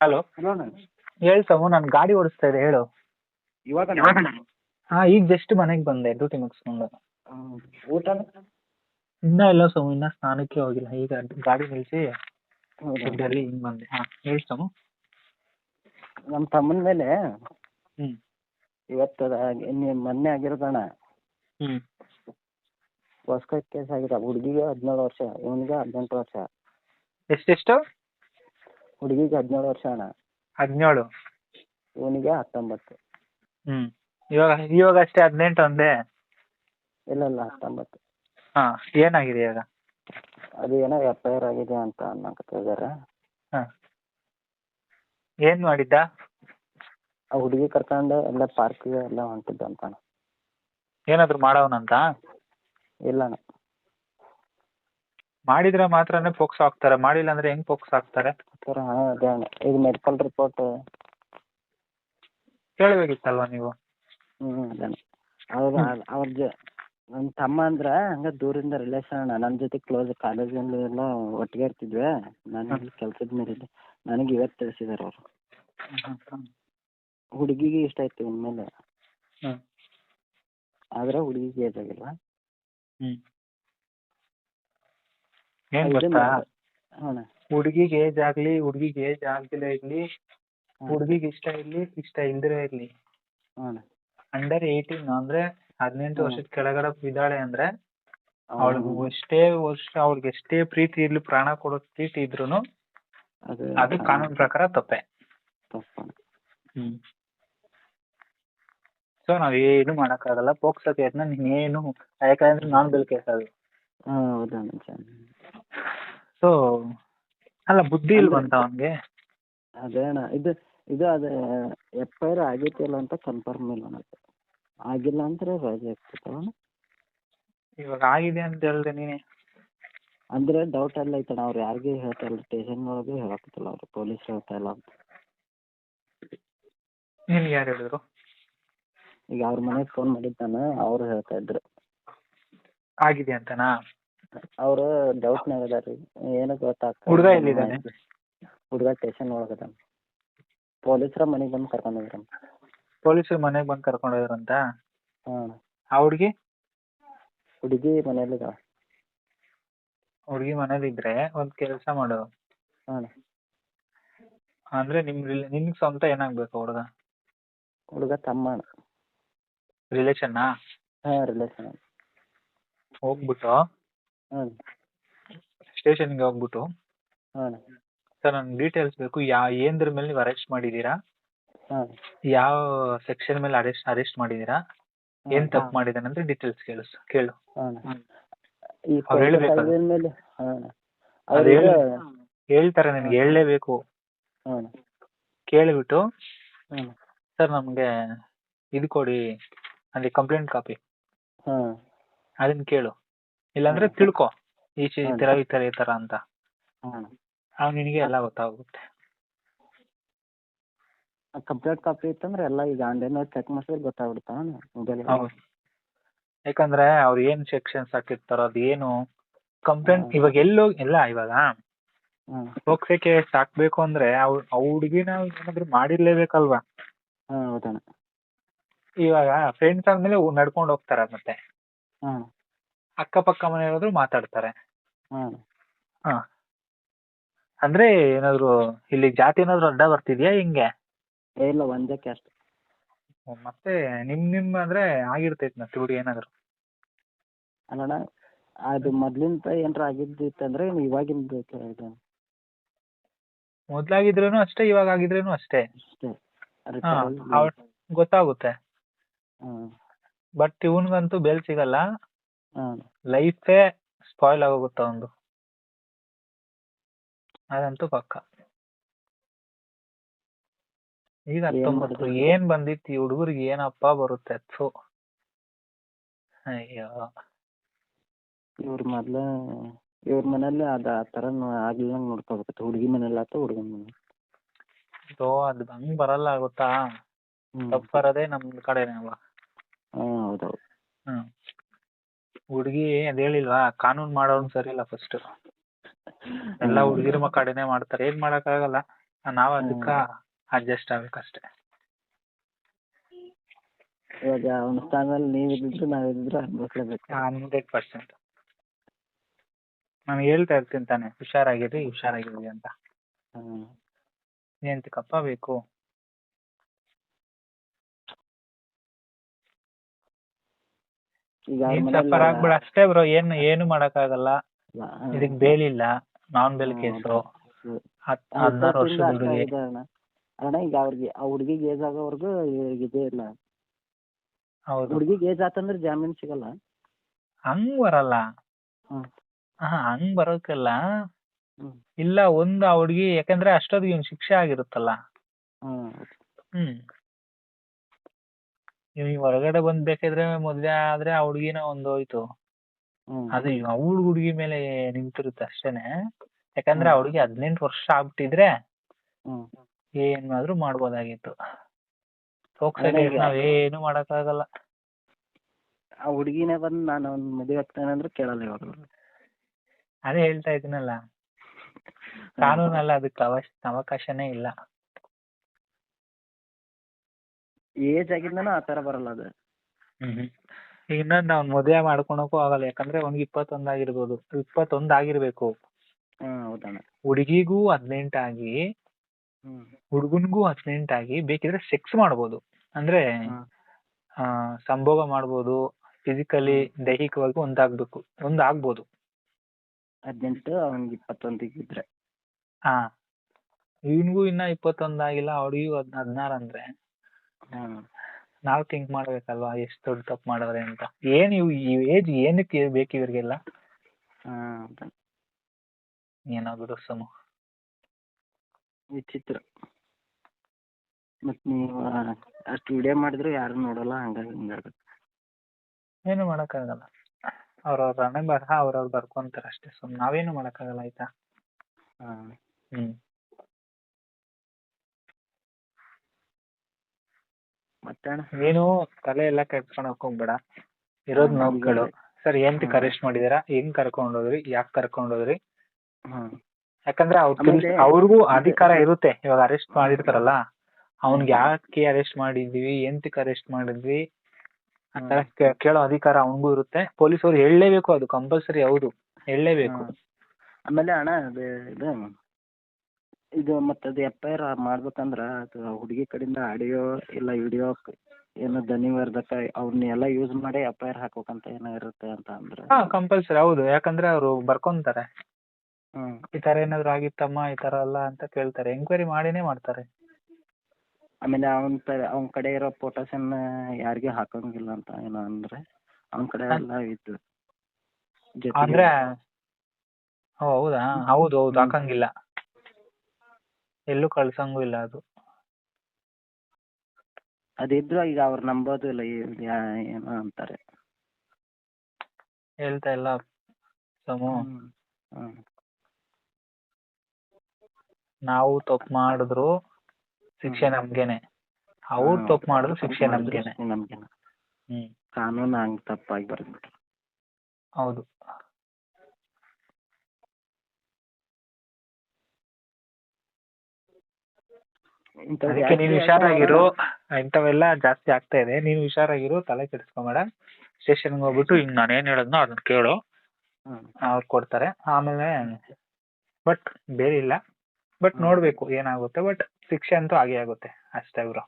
Hello hello ಹೇಳು ನಾನು ಗಾಡಿ ಓಡಿಸ್ತಾ ಇದ್ದೆ ಹೇಳು. ಇವಾಗ ಹಾ ಈಗ ಜಸ್ಟ್ ಮನೆಗೆ ಬಂದೆ ಡ್ಯೂಟಿ ಮುಗಿಸ್ಕೊಂಡು. ಊಟ? ಇನ್ನ ಇಲ್ಲ ಸೋಮು ಇನ್ನ ಸ್ನಾನಕ್ಕೆ ಹೋಗಿಲ್ಲ. ಈಗ ಗಾಡಿ ನಿಲ್ಸಿ ಡೆಲ್ಲಿ ಹಿಂಗ್ ಬಂದೆ. ಹಾ ಹೇಳಿ ಸಮು. ನಮ್ಮ ತಮ್ಮನ ಮೇಲೆ ಇವತ್ತು ಮೊನ್ನೆ ಆಗಿರೋದಣ್ಣ ಹೊಸ್ಕ ಕೇಸ್ ಆಗಿದೆ ಹುಡುಗಿಗೆ ಹದಿನೇಳು ವರ್ಷ ಇವನಿಗೆ ಹದಿನೆಂಟು ವರ್ಷ. ಎಷ್ಟೆಷ್ಟು ಹುಡುಗಿಗೆ ಹದಿನೇಳು ವರ್ಷ ಅಣ್ಣ. ಹದಿನೇಳು ಇವನಿಗೆ ಹತ್ತೊಂಬತ್ತು. ಹ್ಮ್. ಇವಾಗ ಇವಾಗ ಅಷ್ಟೇ ಹದಿನೆಂಟು ಒಂದೇ ಇಲ್ಲ ಇಲ್ಲ ಹತ್ತೊಂಬತ್ತು. ಹಾ ಏನಾಗಿದೆ ಇವಾಗ? ಅದು ಏನೋ ಎಫ್ ಐ ಆರ್ ಆಗಿದೆ ಅಂತ ಅನ್ನಕತ್ತಿದ್ದಾರೆ ಹಾ. ಏನು ಮಾಡಿದ್ದ? ಆ ಹುಡುಗಿ ಕರ್ಕೊಂಡು ಎಲ್ಲ ಪಾರ್ಕಿಗೆ ಎಲ್ಲ ಹೊಂಟಿದ್ದ ಅಂತ ಅಣ್ಣ ಏನಾದರೂ ಮಾಡವನಂತ? ಇಲ್ಲ ಅಣ್ಣ ಮಾಡಿದ್ರೆ ಮಾತ್ರನೇ ಫೋಕ್ಸ್ ಹಾಕ್ತಾರೆ ಮಾಡಿಲ್ಲ ಅಂದ್ರೆ ಹೆಂಗ್ ಫೋಕ್ಸ್ ಹಾಕ್ತಾರೆ ಸರ್ ಹಾಂ ಅದೇ ಅಣ್ಣ. ಈಗ ಮೆಡಿಕಲ್ ರಿಪೋರ್ಟ್ ಕೇಳಬೇಕಿತ್ತಲ್ವಾ ನೀವು? ಹ್ಞೂ ಅದೇ ಅಣ್ಣ. ಅವ್ರು ಅವ್ರ ಜ ನನ್ನ ತಮ್ಮ ಅಂದ್ರೆ ಹಂಗೆ ದೂರಿಂದ ರಿಲೇಷನ್ ಅಣ್ಣ. ನನ್ನ ಜೊತೆ ಕ್ಲೋಸ್ ಕಾಲೇಜಲ್ಲಿ ಎಲ್ಲ ಒಟ್ಟಿಗೆ ಇರ್ತಿದ್ವಿ. ನಾನು ಇಲ್ಲಿ ಕೆಲ್ಸದ ಮೇಲೆ ಇದ್ದೆ. ನನಗೆ ಇವತ್ತು ತಿಳಿಸಿದಾರೆ ಅವರು. ಹುಡುಗಿಗೆ ಇಷ್ಟ ಆಯ್ತು ಇನ್ಮೇಲೆ. ಹ್ಮ್. ಆದ್ರೆ ಹುಡುಗಿಗೆ ಏಜ್ ಆಗಿಲ್ಲ ಹ್ಮ್. ಏನ್ ಗೊತ್ತಾ. ಹುಡುಗಿಗೆ ಏಜ್ ಆಗ್ಲಿ ಹುಡುಗಿಗೆ ಏಜ್ ಆಗ್ದಿಲ್ಲ ಇರ್ಲಿ ಹುಡುಗಿಗೆ ಇಷ್ಟ ಇರ್ಲಿ ಇಷ್ಟ ಇಲ್ದಿರ ಇರ್ಲಿ. ಅಂಡರ್ ಏಯ್ಟೀನ್ ಅಂದ್ರೆ ಹದಿನೆಂಟು. ವರ್ಷದ ಕೆಳಗಡೆ ಇದ್ದಾಳೆ ಅಂದ್ರೆ. ಅವಳಿಗೆ ಎಷ್ಟೇ ವರ್ಷ ಅವ್ಳಿಗೆ ಎಷ್ಟೇ ಪ್ರೀತಿ ಇರ್ಲಿ ಪ್ರಾಣ ಕೊಡೋ ಪ್ರೀತಿ ಇದ್ರೂನು ಅದು ಕಾನೂನು ಪ್ರಕಾರ ತಪ್ಪೆ. ಹ್ಮ್. ಸೊ ನಾವ್ ಏನು ಮಾಡಕ್ಕಾಗಲ್ಲ. ಪೋಕ್ಸೋ ಕೇಸ್ನ ಏನು ಯಾಕಂದ್ರೆ ನಾನ್ ಬಿಲ್ ಕೇಸ್ ಅದು. ಹೌದಾ ಸೊ ಅಲ್ಲ ಬುದ್ಧಿ ಇಲ್ವಂತ ಅವನ್ಗೆ? ಅದೇ ಅಣ್ಣ. ಇದು ಇದು ಅದೇ ಎಫ್ ಐ ಆರ್ ಆಗೈತಿ ಇಲ್ಲ ಅಂತ ಕನ್ಫರ್ಮ್ ಇಲ್ಲ ಅಣ್ಣ ಆಗಿಲ್ಲ ಅಂದ್ರೆ ರಜೆ ಆಗ್ತೈತಲ್ಲ ಇವಾಗ ಆಗಿದೆ ಅಂತ ಹೇಳ್ದೆ ನೀನೆ. ಅಂದ್ರೆ ಡೌಟ್ ಎಲ್ಲ ಐತಣ್ಣ ಅವ್ರು ಯಾರಿಗೆ ಹೇಳ್ತಾ ಇಲ್ಲ. ಸ್ಟೇಷನ್ ಒಳಗೆ ಹೇಳಕತ್ತಿಲ್ಲ ಅವ್ರು ಪೊಲೀಸ್ ಹೇಳ್ತಾ ಇಲ್ಲ ಅಂತ. ನಿನ್ಗೆ ಯಾರು ಹೇಳಿದ್ರು? ಈಗ ಅವ್ರ ಮನೆಗೆ ಫೋನ್ ಮಾಡಿದ್ದಾನೆ ಅವ್ರು ಹೇಳ್ತಾ ಇದ್ರು. ಆಗಿದೆ ಅಂತನಾ? ಅವರು ಡೌಟ್ನಾಗ ಅದಾರ ರೀ ಏನು ಗೊತ್ತಾಗ್ತದೆ ಹುಡ್ಗ ಎಲ್ಲಿದಾನೆ? ಹುಡುಗ ಸ್ಟೇಷನ್ ಒಳಗ ಅದ ಪೊಲೀಸರ ಮನೆಗೆ ಬಂದು ಕರ್ಕೊಂಡು ಹೋಗ್ಯಾರ ಪೊಲೀಸರು ಮನೆಗೆ ಬಂದು ಕರ್ಕೊಂಡು ಹೋದ್ರಂತ? ಹಾಂ. ಆ ಹುಡ್ಗಿ? ಹುಡುಗಿ ಮನೇಲಿ ಇದಾಳ. ಹುಡ್ಗಿ ಮನೇಲಿ ಇದ್ರೆ ಒಂದ್ ಕೆಲಸ ಮಾಡು. ಹಾಂ ಅಂದ್ರೆ ನಿಮ್ ರಿಲೇ ನಿಮ್ಗ್ ಸ್ವಂತ ಏನಾಗ್ಬೇಕು ಹುಡ್ಗ? ಹುಡುಗ ತಮ್ಮ ರಿಲೇಷನ್ನಾ ಹಾಂ ರಿಲೇಷನ್ ಹೋಗ್ಬಿಟ್ಟು ಹಾಂ ಸ್ಟೇಷನ್ಗೆ ಹೋಗ್ಬಿಟ್ಟು ಹಾಂ ಸರ್ ನನ್ಗೆ ಡೀಟೇಲ್ಸ್ ಬೇಕು. ಯಾ ಏನ್ದ್ರ ಮೇಲೆ ನೀವು ಅರೆಸ್ಟ್ ಮಾಡಿದ್ದೀರಾ? ಹಾಂ ಯಾವ ಸೆಕ್ಷನ್ ಮೇಲೆ ಅರೆಸ್ಟ್ ಅರೆಸ್ಟ್ ಮಾಡಿದ್ದೀರಾ? ಏನ್ ತಪ್ಪು ಮಾಡಿದಾನೆ ಅಂತ ಡೀಟೇಲ್ಸ್ ಕೇಳು ಕೇಳು. ಹಾಂ. ಈ ಅವ್ರು ಮೇಲೆ ಹಾಂ ಹೇಳ್ತಾರೆ ನಿನ್ಗೆ ಹೇಳಲೇಬೇಕು. ಹಾಂ ಕೇಳಿಬಿಟ್ಟು ಹಾಂ ಸರ್ ನಮಗೆ ಇದು ಕೊಡಿ ಅಲ್ಲಿ ಕಂಪ್ಲೇಂಟ್ ಕಾಪಿ. ಹಾಂ ಅದನ್ನ ಕೇಳು. ಇಲ್ಲಾಂದ್ರೆ. ತಿಳ್ಕೊ. ಈ. ತರ ಈ ತರ ಈ ತರ ಅಂತ. ಹಾಂ ಅವಾಗ ನಿನಗೆ ಎಲ್ಲ ಗೊತ್ತಾಗುತ್ತೆ. ಕಂಪ್ಲೀಟ್ ಕಾಪಿ ಇತ್ತಂದ್ರೆ ಎಲ್ಲ ಈಗ ಆನ್ಲೈನ್ ಚೆಕ್ ಮಾಡಿಸಿದ್ರೆ ಗೊತ್ತಾಗ್ಬಿಡ್ತಾ ಯಾಕಂದ್ರೆ ಅವ್ರು ಏನ್ ಸೆಕ್ಷನ್ಸ್ ಹಾಕಿರ್ತಾರೋ ಅದು ಏನು ಕಂಪ್ಲೇಂಟ್. ಇವಾಗ ಎಲ್ಲೋ ಎಲ್ಲ ಇವಾಗ ಹೋಗ್ಸಕ್ಕೆ ಸಾಕ್ಬೇಕು ಅಂದ್ರೆ ಅವ್ರು ಆ ಹುಡುಗಿನ ಏನಾದ್ರು ಮಾಡಿರ್ಲೇಬೇಕಲ್ವಾ? ಇವಾಗ ಫ್ರೆಂಡ್ಸ್ ಆದ್ಮೇಲೆ ನಡ್ಕೊಂಡು ಹೋಗ್ತಾರ ಮತ್ತೆ. ಅಕ್ಕಪಕ್ಕ ಮನೆಯವರಾದ್ರೂ ಮಾತಾಡ್ತಾರೆ. ಹ ಹಾ. ಅಂದ್ರೆ ಏನಾದ್ರು ಇಲ್ಲಿ ಜಾತಿ ಏನಾದ್ರು ಅಡ್ಡ ಬರ್ತಿದ್ಯಾ ಹಿಂಗೆ? ಏ ಇಲ್ಲ ಒಂದಕ್ಕೆ ಅಷ್ಟು. ಮತ್ತೆ ನಿಮ್ ನಿಮ್ ಅಂದ್ರೆ ಆಗಿರ್ತೈತಿ ಮತ್ತೆ ಹುಡುಗಿ ಏನಾದ್ರು? ಅಲ್ಲಣ್ಣ ಅದು ಮೊದ್ಲಿಂದ ಏನಾರ ಆಗಿದ್ದಿತ್ತಂದ್ರೆ ಇವಾಗಿಂದ ಇದು. ಮೊದ್ಲಾಗಿದ್ರೇನು ಅಷ್ಟೇ ಇವಾಗ ಆಗಿದ್ರೇನು ಅಷ್ಟೇ. ಅಷ್ಟೇ ಹಾ ಅವ್ಳ್ ಗೊತ್ತಾಗುತ್ತೆ. ಹ್ಮ್. ಬಟ್ ಇವನ್ಗಂತೂ ಬೆಲ್ ಸಿಗಲ್ಲ. ಹಾಂ. ಲೈಫೇ ಸ್ಪಾಯ್ಲ್ ಆಗೋಗುತ್ತೆ ಒಂದು? ಅದಂತೂ ಪಕ್ಕ. ಈಗ ಹತ್ತೊಂಬತ್ತು? ಏನ್ ಬಂದಿತ್ತು? ಈ ಹುಡುಗರಿಗೆ ಏನಪ್ಪ ಬರುತ್ತೆ? ಸೊ ಅಯ್ಯೋ. ಇವ್ರ ಮೊದ್ಲ ಇವ್ರ ಮನೇಲಿ ಅದ ಆ ಆಗ್ಲಿಲ್ಲ ಆಗ್ಲಿಲ್ಲಂಗೆ ನೋಡ್ಕೋಬೇಕತ್ತು. ಹುಡುಗಿ ಮನೇಲಿ ಆತ ಹುಡುಗ ಮನೆ? ಸೊ ಅದು ಹಂಗ್ ಬರಲ್ಲ ಗೊತ್ತಾ? ತಪ್ಪು ಬರೋದೇ ನಮ್ ಕಡೆನೇ ಅಲ್ವಾ? ಹಾಂ ಹೌದೌದು. ಹ್ಮ್. ಹುಡುಗಿ ಅದ್ ಹೇಳಿಲ್ವಾ? ಕಾನೂನ್ ಮಾಡೋನ್ ಸರಿ ಇಲ್ಲ ಫಸ್ಟ್ ಎಲ್ಲ ಹುಡುಗಿರ ಕಡೆನೇ ಮಾಡ್ತಾರೆ. ಏನ್ ಮಾಡಕ್ಕಾಗಲ್ಲ ನಾವ್ ಅದಕ್ಕ ಅಡ್ಜಸ್ಟ್ ಆಗ್ಬೇಕಷ್ಟೇ ಇವಾಗ ಅವನ ಸ್ಥಾನದಲ್ಲಿ ನೀವು ಇದ್ದಿದ್ರು ನಾವು ಇದ್ದಿದ್ರು ಅನ್ಭವಿಸ್ಲೇಬೇಕು ಹಂಡ್ರೆಡ್ ಪರ್ಸೆಂಟ್ ನಾನು ಹೇಳ್ತಾ ಇರ್ತೀನಿ ತಾನೆ ಹುಷಾರಾಗಿರಿ ಹುಷಾರಾಗಿರಿ ಅಂತ. ಹ್ಮ್. ಕಪ್ಪ ಬೇಕು. ಈಗ ಅವ್ರ ನೀನ್ ಮನೇಲಿ ಸಫರ್ ಆಗ್ಬೇಡ ಅಷ್ಟೇ ಬ್ರೋ ಏನು ಏನು ಮಾಡಕ್ಕಾಗಲ್ಲ. ಆಗಲ್ಲ ಇದಕ್ ಬೇಲಿಲ್ಲ ನಾನ್ ಬೇಲ್ ಕೇಸು ಆ ಹದಿನಾರು ವರ್ಷದ ಹುಡುಗಿ ಇದೆ ಅಣ್ಣ. ಅಣ್ಣ ಈಗ ಅವ್ರಿಗೆ ಆ ಹುಡುಗಿಗೆ ಏಜ್ ಆಗೋವರೆಗೂ ಇವ್ರಿಗೆ ಇದೇ ಇಲ್ಲ. ಹೌದು. ಹುಡುಗಿಗೆ ಏಜ್ ಆತಂದ್ರೆ ಜಾಮೀನ್ ಸಿಗಲ್ಲ. ಹಂಗ್ ಬರಲ್ಲ. ಹ್ಮ್. ಹಾ ಹಂಗ್ ಬರೋಕಲ್ಲ ಹ್ಮ್. ಇಲ್ಲ ಒಂದ್ ಆ ಹುಡ್ಗಿ ಯಾಕಂದ್ರೆ ಅಷ್ಟೊತ್ತಿಗೆ ಇವ್ನ್ ಶಿಕ್ಷೆ ಆಗಿರುತ್ತಲ್ಲ. ಹ್ಮ್. ಹ್ಮ್. ಇವ್ ಹೊರಗಡೆ ಬಂದ್ ಬೇಕಿದ್ರೆ ಮದ್ವೆ ಆದ್ರೆ ಆ ಹುಡ್ಗಿನ ಒಂದ್ ಹೋಯ್ತು ಅದು ಅವ್ಳ ಹುಡ್ಗಿ ಮೇಲೆ ನಿಂತಿರುತ್ತೆ ಅಷ್ಟೇನೆ. ಯಾಕಂದ್ರೆ ಆ. ಹುಡ್ಗಿ ಹದಿನೆಂಟು ವರ್ಷ ಆಗ್ಬಿಟ್ಟಿದ್ರೆ ಏನಾದ್ರು ಮಾಡ್ಬೋದಾಗಿತ್ತು. ನಾವ್ ಏನು ಮಾಡಕ್ಕಾಗಲ್ಲ. ಆ ಹುಡುಗಿನೇ ಬಂದು ನಾನು ಅವ್ನ ಮದುವೆ ಆಗ್ತಾನೆ ಅಂದ್ರೆ ಕೇಳಲ್ಲ ಇವಾಗ. ಅದೇ ಹೇಳ್ತಾ ಇದೀನಲ್ಲ ಕಾನೂನಲ್ಲ ಅದಕ್ಕೆ ಅವಶ್ಯ ಅವಕಾಶನೇ ಇಲ್ಲ. ಏಜ್ ಆಗಿಂದನೂ ಆ ತರ ಬರಲ್ಲ ಅದು. ಹ್ಮ್ ಇನ್ನ ಅವ್ನ್ ಮದುವೆ ಮಾಡ್ಕೊಳಕ್ಕೂ ಆಗಲ್ಲ ಯಾಕಂದ್ರೆ ಅವ್ನಿಗೆ ಇಪ್ಪತ್ತೊಂದ್ ಆಗಿರ್ಬೋದು. ಇಪ್ಪತ್ತೊಂದ್ ಆಗಿರ್ಬೇಕು. ಹೌದಣ್ಣ. ಹುಡುಗಿಗೂ ಹದಿನೆಂಟಾಗಿ ಆಗಿ ಹುಡುಗನ್ಗೂ ಹದಿನೆಂಟಾಗಿ ಬೇಕಿದ್ರೆ ಸೆಕ್ಸ್ ಮಾಡ್ಬೋದು. ಅಂದ್ರೆ. ಆ ಸಂಭೋಗ ಮಾಡ್ಬೋದು ಫಿಸಿಕಲಿ ದೈಹಿಕವಾಗಿ ಒಂದಾಗ್ಬೇಕು ಒಂದಾಗ್ಬೋದು. ಹದಿನೆಂಟು ಅವ್ನಿಗೆ ಇಪ್ಪತ್ತೊಂದಿಗೆ ಇದ್ರೆ. ಹಾ. ಇವನ್ಗೂ ಇನ್ನ ಇಪ್ಪತ್ತೊಂದ್ ಆಗಿಲ್ಲ ಹುಡುಗಿಗೂ ಹದ್ ಹದ್ನಾರ್ ಅಂದ್ರೆ. ಹ್ಮ್. ನಾವ್ ಥಿಂಕ್ ಮಾಡಬೇಕಲ್ವಾ ಎಷ್ಟ್ ದೊಡ್ಡ ತಪ್ಪು ಮಾಡವ್ರೆ ಅಂತ. ಏನ್ ಇವ್ ಈ ಏಜ್ ಏನಕ್ಕೆ ಬೇಕು ಇವರಿಗೆಲ್ಲ? ಏನಾದ್ರು ಸಮ ಏನೋ ಬಿಡು ಸುಮು. ವಿಚಿತ್ರ. ಮತ್ ನೀವು ಅಷ್ಟು ವಿಡಿಯೋ ಮಾಡಿದ್ರು ಯಾರು ನೋಡಲ್ಲ ಹಂಗಾಗಿ ಹಿಂಗಾಗುತ್ತೆ ಏನು ಮಾಡಕ್ಕಾಗಲ್ಲ. ಅವ್ರವ್ರ ಅಣ್ಣ ಬರಹ ಅವ್ರವ್ರು ಬರ್ಕೊಂತಾರ ಅಷ್ಟೇ ಸುಮ್. ನಾವೇನು ಮಾಡಕ್ಕಾಗಲ್ಲ ಆಯ್ತಾ? ಹ್ಮ್ ಹ್ಮ್. ಮತ್ತೆ ಅಣ್ಣ? ನೀನು ತಲೆ ಎಲ್ಲ ಕೆಡ್ಸ್ಕೊಳಕ್ ಹೋಗ್ಬೇಡ ಇರೋದ್ ನೋವುಗಳು. ಸರ್ ಏನಕ್ಕೆ. ಅರೆಸ್ಟ್ ಮಾಡಿದೀರಾ? ಹೆಂಗ್ ಕರ್ಕೊಂಡ್ ಹೋದ್ರಿ? ಯಾಕ್ ಕರ್ಕೊಂಡ್ ಹೋದ್ರಿ? ಹ್ಮ್. ಯಾಕಂದ್ರೆ ಆಮೇಲೆ ಅವ್ರಿಗೂ ಅಧಿಕಾರ ಇರುತ್ತೆ. ಇವಾಗ ಅರೆಸ್ಟ್ ಮಾಡಿರ್ತಾರಲ್ಲ ಅವ್ನ್ಗೆ. ಯಾಕೆ ಅರೆಸ್ಟ್ ಮಾಡಿದ್ವಿ? ಎಂತಕ್ ಅರೆಸ್ಟ್ ಮಾಡಿದ್ವಿ? ಅಂತ ಕೇಳೋ ಅಧಿಕಾರ ಅವನಿಗೂ ಇರುತ್ತೆ. ಪೊಲೀಸ್ ಅವ್ರು ಹೇಳಲೇಬೇಕು ಅದು ಕಂಪಲ್ಸರಿ ಹೌದು. ಹೇಳಲೇಬೇಕು. ಆಮೇಲೆ ಅಣ್ಣ ಅದು ಇದು ಇದು ಮತ್ತೆ ಅದು ಎಫ್ ಐ ಆರ್ ಮಾಡ್ಬೇಕಂದ್ರ ಅದು ಹುಡುಗಿ ಕಡೆಯಿಂದ ಆಡಿಯೋ ಇಲ್ಲ ವಿಡಿಯೋ ಏನೋ ಧ್ವನಿವರ್ಧಕ ಅವ್ರನ್ನೆಲ್ಲ ಯೂಸ್ ಮಾಡಿ ಎಫ್ ಐ ಆರ್ ಹಾಕ್ಬೇಕಂತ ಏನೋ ಇರುತ್ತೆ ಅಂತ ಅಂದ್ರೆ ಹಾ ಕಂಪಲ್ಸರಿ ಹೌದು. ಯಾಕಂದ್ರೆ ಅವರು ಬರ್ಕೊಂತಾರೆ. ಹ್ಮ್. ಈ ತರ ಏನಾದ್ರು ಆಗಿತ್ತಮ್ಮ ಈ ತರ ಅಲ್ಲ ಅಂತ ಕೇಳ್ತಾರೆ. ಎಂಕ್ವೈರಿ ಮಾಡಿನೇ ಮಾಡ್ತಾರೆ. ಆಮೇಲೆ ಅವನ ಅವನ ಕಡೆ ಇರೋ ಫೋಟೋಸನ್ನ ಯಾರಿಗೂ ಹಾಕಂಗಿಲ್ಲ ಅಂತ ಏನೋ ಅಂದ್ರೆ ಅವನ ಕಡೆ ಎಲ್ಲ ಇದ್ದು ಜೊತೆಗೆ- ಅಂದ್ರೆ ಓ ಹೌದಾ? ಹೌದು ಹೌದು. ಹಾಕಂಗಿಲ್ಲ. ಎಲ್ಲೂ ಕಳ್ಸಂಗೂ ಇಲ್ಲ ಅದು. ಅದಿದ್ರು ಈಗ ಅವ್ರು ನಂಬೋದು ಇಲ್ಲ ಯಾ- ಏನೋ ಅಂತಾರೆ. ಹೇಳ್ತಾ ಇಲ್ಲ ಸೋಮು. ಹ್ಮ್ ಹ್ಮ್. ನಾವು ತಪ್ಪು ಮಾಡಿದ್ರು ಶಿಕ್ಷೆ ನಮ್ಗೇನೆ. ಅವ್ರು ಹ್ಮ್. ತಪ್ಪು ಮಾಡಿದ್ರು ಶಿಕ್ಷೆ ನಮ್ಗೇನೆ. ಶಿಕ್ಷೆ ನಮ್ಗೇನೆ. ಹ್ಮ್. ಕಾನೂನು ಹಂಗ್ ತಪ್ಪಾಗಿ ಬರ್ದ್ಬಿಟ್ರು. ಹೌದು. ಅದಕ್ಕೆ ನೀನು ಹುಷಾರಾಗಿರು. ಇಂಥವೆಲ್ಲ ಜಾಸ್ತಿ ಆಗ್ತಾ ಇದೆ. ನೀನು ಹುಷಾರಾಗಿರು ತಲೆ ಕೆಡಿಸ್ಕೊಬೇಡ ಸ್ಟೇಷನ್ಗೆ ಹೋಗ್ಬಿಟ್ಟು ಹಿಂಗ್ ನಾನು ಏನ್ ಹೇಳದ್ನೋ ಅದನ್ನ ಕೇಳು. ಅವ್ರು ಕೊಡ್ತಾರೆ. ಆಮೇಲೆ ಬಟ್ ಬೇರೆ ಇಲ್ಲ. ಬಟ್ ನೋಡ್ಬೇಕು ಏನಾಗುತ್ತೆ. ಬಟ್ ಶಿಕ್ಷೆ ಅಂತೂ ಆಗೇ ಆಗುತ್ತೆ. ಅಷ್ಟೇ ಬ್ರೋ.